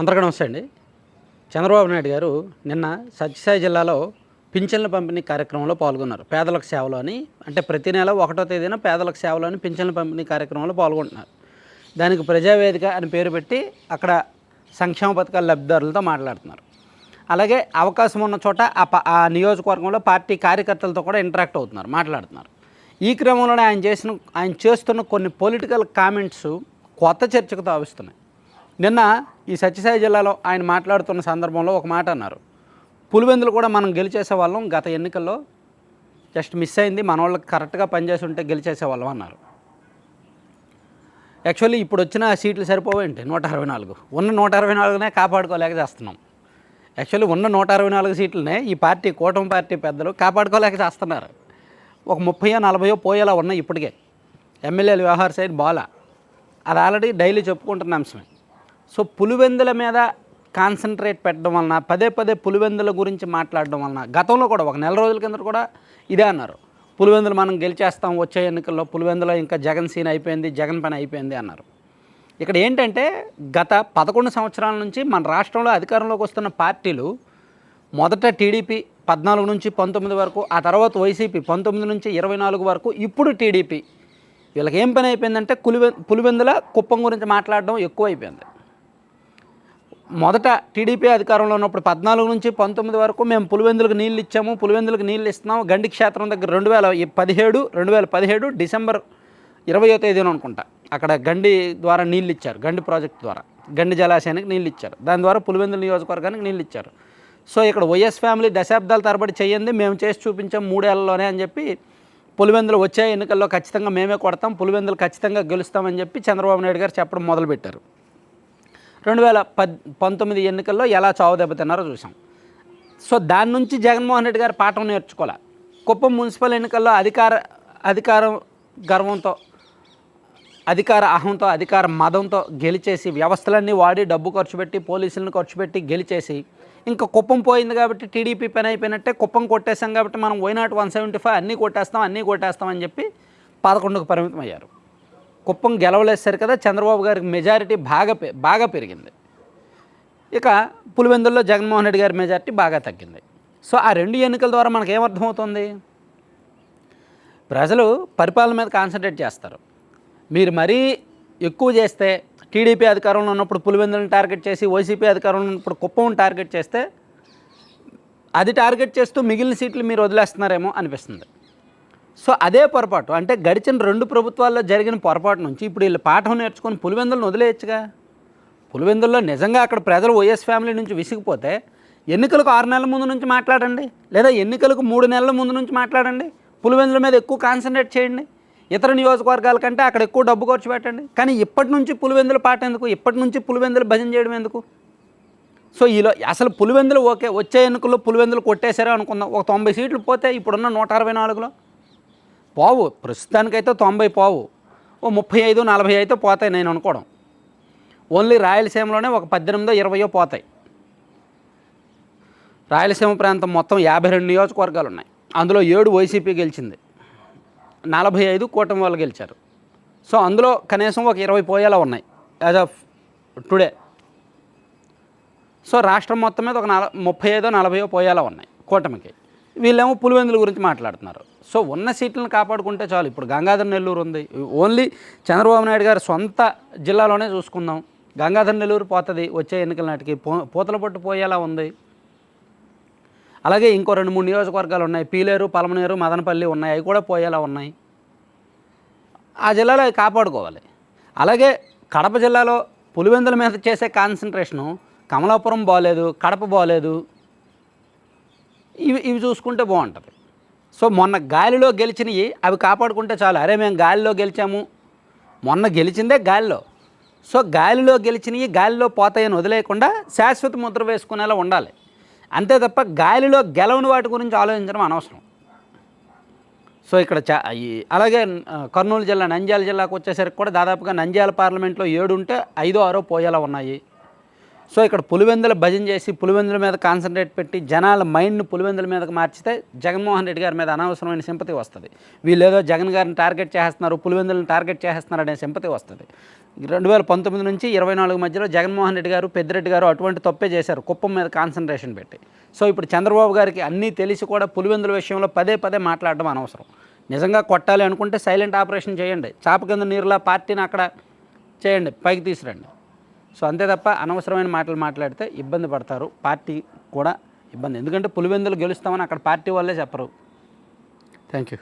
అందరికీ నమస్తే అండి చంద్రబాబు నాయుడు గారు నిన్న సత్యసాయి జిల్లాలో పింఛన్ల పంపిణీ కార్యక్రమంలో పాల్గొన్నారు. పేదలకు సేవలు అని అంటే ప్రతి నెల ఒకటో తేదీన పేదలకు సేవలు అని పింఛన్ల పంపిణీ కార్యక్రమంలో పాల్గొంటున్నారు. దానికి ప్రజావేదిక అని పేరు పెట్టి అక్కడ సంక్షేమ పథకాల లబ్ధిదారులతో మాట్లాడుతున్నారు. అలాగే అవకాశం ఉన్న చోట ఆ ప- ఆ నియోజకవర్గంలో పార్టీ కార్యకర్తలతో కూడా ఇంటరాక్ట్ అవుతున్నారు మాట్లాడుతున్నారు. ఈ క్రమంలోనే ఆయన చేసిన ఆయన చేస్తున్న కొన్ని పొలిటికల్ కామెంట్స్ కొత్త చర్చకు తావిస్తున్నాయి. నిన్న ఈ సత్యసాయి జిల్లాలో ఆయన మాట్లాడుతున్న సందర్భంలో ఒక మాట అన్నారు. పులివెందులు కూడా మనం గెలిచేసే వాళ్ళం. గత ఎన్నికల్లో జస్ట్ మిస్ అయింది. మన వాళ్ళకి కరెక్ట్గా పనిచేసి ఉంటే గెలిచేసే వాళ్ళం అన్నారు. యాక్చువల్లీ ఇప్పుడు వచ్చిన సీట్లు సరిపోవేంటి నూట అరవై నాలుగు. ఉన్న నూట అరవై నాలుగునే కాపాడుకోలేక చేస్తున్నాం యాక్చువల్లీ ఉన్న నూట అరవై నాలుగు సీట్లనే ఈ పార్టీ కూటమి పార్టీ పెద్దలు కాపాడుకోలేక చేస్తున్నారు ఒక ముప్పయో నలభయో పోయేలా ఉన్నాయి ఇప్పటికే. ఎమ్మెల్యేల వ్యవహార సైడ్ బాలా. అది ఆల్రెడీ డైలీ చెప్పుకుంటున్న అంశమే. సో పులివెందుల మీద కాన్సన్ట్రేట్ పెట్టడం వలన పదే పదే పులివెందుల గురించి మాట్లాడడం వలన గతంలో కూడా ఒక నెల రోజుల కింద కూడా ఇదే అన్నారు. పులివెందులు మనం గెలిచేస్తాం వచ్చే ఎన్నికల్లో పులివెందులో ఇంకా జగన్ సీన్ అయిపోయింది జగన్ పని అయిపోయింది అన్నారు. ఇక్కడ ఏంటంటే గత పదకొండు సంవత్సరాల నుంచి మన రాష్ట్రంలో అధికారంలోకి వస్తున్న పార్టీలు మొదట టీడీపీ పద్నాలుగు నుంచి పంతొమ్మిది వరకు ఆ తర్వాత వైసీపీ పంతొమ్మిది నుంచి ఇరవై నాలుగు వరకు ఇప్పుడు టీడీపీ. వీళ్ళకి ఏం పని అయిపోయిందంటే కులివె పులివెందుల కుప్పం గురించి మాట్లాడడం ఎక్కువ అయిపోయింది మొదట టీడీపీ అధికారంలో ఉన్నప్పుడు పద్నాలుగు నుంచి పంతొమ్మిది వరకు మేము పులివెందులకు నీళ్ళు ఇచ్చాము పులివెందులకు నీళ్ళు ఇస్తున్నాము. గండి క్షేత్రం దగ్గర రెండు వేల పదిహేడు రెండు వేల పదిహేడు డిసెంబర్ ఇరవయో తేదీన అనుకుంటా. అక్కడ గండి ద్వారా నీళ్ళు ఇచ్చారు గండి ప్రాజెక్ట్ ద్వారా. గండి జలాశయానికి నీళ్ళు ఇచ్చారు. దాని ద్వారా పులివెందుల నియోజకవర్గానికి నీళ్ళు ఇచ్చారు. సో ఇక్కడ వైఎస్ ఫ్యామిలీ దశాబ్దాల తరబడి చేయండి మేము చేసి చూపించాం మూడేళ్ళలోనే అని చెప్పి పులివెందులు వచ్చే ఎన్నికల్లో ఖచ్చితంగా మేమే కొడతాం పులివెందులు ఖచ్చితంగా గెలుస్తామని చెప్పి చంద్రబాబు నాయుడు గారు చెప్పడం మొదలుపెట్టారు. రెండు వేల పద్ పంతొమ్మిది ఎన్నికల్లో ఎలా చావు దెబ్బతిన్నారో చూసాం సో దాని నుంచి జగన్మోహన్ రెడ్డి గారు పాఠం నేర్చుకోవాలి. కుప్పం మున్సిపల్ ఎన్నికల్లో అధికార అధికారం గర్వంతో అధికార అహంతో అధికార మదంతో గెలిచేసి వ్యవస్థలన్నీ వాడి డబ్బు ఖర్చు పెట్టి పోలీసులను ఖర్చు పెట్టి గెలిచేసి ఇంకా కుప్పం పోయింది కాబట్టి టీడీపీ పని అయిపోయినట్టే కుప్పం కొట్టేశాం కాబట్టి మనం వైనాట్ వన్ సెవెంటీ ఫైవ్ అన్నీ కొట్టేస్తాం అన్నీ కొట్టేస్తాం అని చెప్పి పదకొండుకు పరిమితం అయ్యారు కుప్పం గెలవలేసారు కదా చంద్రబాబు గారికి మెజారిటీ బాగా పె- బాగా పెరిగింది. ఇక పులివెందుల్లో జగన్మోహన్ రెడ్డి గారి మెజారిటీ బాగా తగ్గింది. సో ఆ రెండు ఎన్నికల ద్వారా మనకు ఏమర్థమవుతుంది ప్రజలు పరిపాలన మీద కాన్సన్ట్రేట్ చేస్తారు. మీరు మరీ ఎక్కువ చేస్తే టీడీపీ అధికారంలో ఉన్నప్పుడు పులివెందులను టార్గెట్ చేసి వైసీపీ అధికారంలో ఉన్నప్పుడు కుప్పం టార్గెట్ చేస్తే అది టార్గెట్ చేస్తూ మిగిలిన సీట్లు మీరు వదిలేస్తున్నారేమో అనిపిస్తుంది. సో అదే పొరపాటు. అంటే గడిచిన రెండు ప్రభుత్వాల్లో జరిగిన పొరపాటు నుంచి ఇప్పుడు వీళ్ళు పాఠం నేర్చుకొని పులివెందులను వదిలేయచ్చుగా? పులివెందుల్లో నిజంగా అక్కడ ప్రజలు వైఎస్ ఫ్యామిలీ నుంచి విసిగిపోతే ఎన్నికలకు ఆరు నెలల ముందు నుంచి మాట్లాడండి. లేదా ఎన్నికలకు మూడు నెలల ముందు నుంచి మాట్లాడండి. పులివెందుల మీద ఎక్కువ కాన్సన్ట్రేట్ చేయండి. ఇతర నియోజకవర్గాల కంటే అక్కడ ఎక్కువ డబ్బు ఖర్చు పెట్టండి. కానీ ఇప్పటి నుంచి పులివెందుల పాట ఎందుకు? ఇప్పటి నుంచి పులివెందులు భజన చేయడం ఎందుకు? సో ఈలో అసలు పులివెందులు ఓకే వచ్చే ఎన్నికల్లో పులివెందులు కొట్టేశారో అనుకుందాం. ఒక తొంభై సీట్లు పోతే ఇప్పుడున్న నూట అరవై నాలుగులో. పోవు. ప్రస్తుతానికైతే తొంభై పోవు. ఓ ముప్పై ఐదు నలభై అయితే పోతాయి నేను అనుకోవడం. ఓన్లీ రాయలసీమలోనే ఒక పద్దెనిమిదో ఇరవయో పోతాయి. రాయలసీమ ప్రాంతం మొత్తం యాభై రెండు నియోజకవర్గాలు ఉన్నాయి. అందులో ఏడు వైసీపీ గెలిచింది. నలభై ఐదు కూటమి వాళ్ళు గెలిచారు. సో అందులో కనీసం ఒక ఇరవై పోయేలా ఉన్నాయి. As of today. సో రాష్ట్రం మొత్తం మీద ఒక నల ముప్పై ఐదో నలభైయో పోయేలా ఉన్నాయి కూటమికి. వీళ్ళేమో పులివెందుల గురించి మాట్లాడుతున్నారు. సో ఉన్న సీట్లను కాపాడుకుంటే చాలు. ఇప్పుడు గంగాధర నెల్లూరు ఉంది. ఓన్లీ చంద్రబాబు నాయుడు గారి సొంత జిల్లాలోనే చూసుకుందాం. గంగాధర నెల్లూరు పోతుంది. వచ్చే ఎన్నికల నాటికి పో పూతల పట్టు పోయేలా ఉంది. అలాగే ఇంకో రెండు మూడు నియోజకవర్గాలు ఉన్నాయి. పీలేరు పలమనేరు మదనపల్లి ఉన్నాయి. అవి కూడా పోయేలా ఉన్నాయి. ఆ జిల్లాలో అవి కాపాడుకోవాలి. అలాగే కడప జిల్లాలో పులివెందుల మీద చేసే కాన్సన్ట్రేషను కమలాపురం బాగలేదు కడప బాగలేదు ఇవి ఇవి చూసుకుంటే బాగుంటుంది. సో మొన్న గాలిలో గెలిచినవి అవి కాపాడుకుంటే చాలు. అరే మేము గాలిలో గెలిచాము. మొన్న గెలిచిందే గాలిలో. సో గాలిలో గెలిచినవి గాలిలో పోతాయని వదిలేయకుండా శాశ్వత ముద్ర వేసుకునేలా ఉండాలి. అంతే తప్ప గాలిలో గెలవని వాటి గురించి ఆలోచించడం అనవసరం. సో ఇక్కడ చా అలాగే కర్నూలు జిల్లా నంద్యాల జిల్లాకు వచ్చేసరికి కూడా దాదాపుగా నంద్యాల పార్లమెంట్లో ఏడు ఉంటే ఐదో ఆరో పోయేలా ఉన్నాయి. సో ఇక్కడ పులివెందుల భజన చేసి పులివెందుల మీద కాన్సన్ట్రేట్ పెట్టి జనాల మైండ్ను పులివెందుల మీదకి మార్చితే జగన్మోహన్ రెడ్డి గారి మీద అనవసరమైన సింపతి వస్తుంది. వీళ్ళు ఏదో జగన్ గారిని టార్గెట్ చేస్తున్నారు పులివెందులను టార్గెట్ చేస్తున్నారు అనే సింపతి వస్తుంది. రెండు వేల పంతొమ్మిది నుంచి ఇరవై నాలుగు మధ్యలో జగన్మోహన్ రెడ్డి గారు పెద్దిరెడ్డి గారు అటువంటి తప్పే చేశారు కుప్పం మీద కాన్సన్ట్రేషన్ పెట్టి. సో ఇప్పుడు చంద్రబాబు గారికి అన్నీ తెలిసి కూడా పులివెందుల విషయంలో పదే పదే మాట్లాడడం అనవసరం. నిజంగా కొట్టాలి అనుకుంటే సైలెంట్ ఆపరేషన్ చేయండి. చాప కింద నీరులా పార్టీని అక్కడ చేయండి పైకి తీసురండి సో అంతే తప్ప అనవసరమైన మాటలు మాట్లాడితే ఇబ్బంది పడతారు. పార్టీ కూడా ఇబ్బంది. ఎందుకంటే పులివెందులు గెలుస్తామని అక్కడ పార్టీ వాళ్ళే చెప్పరు. Thank you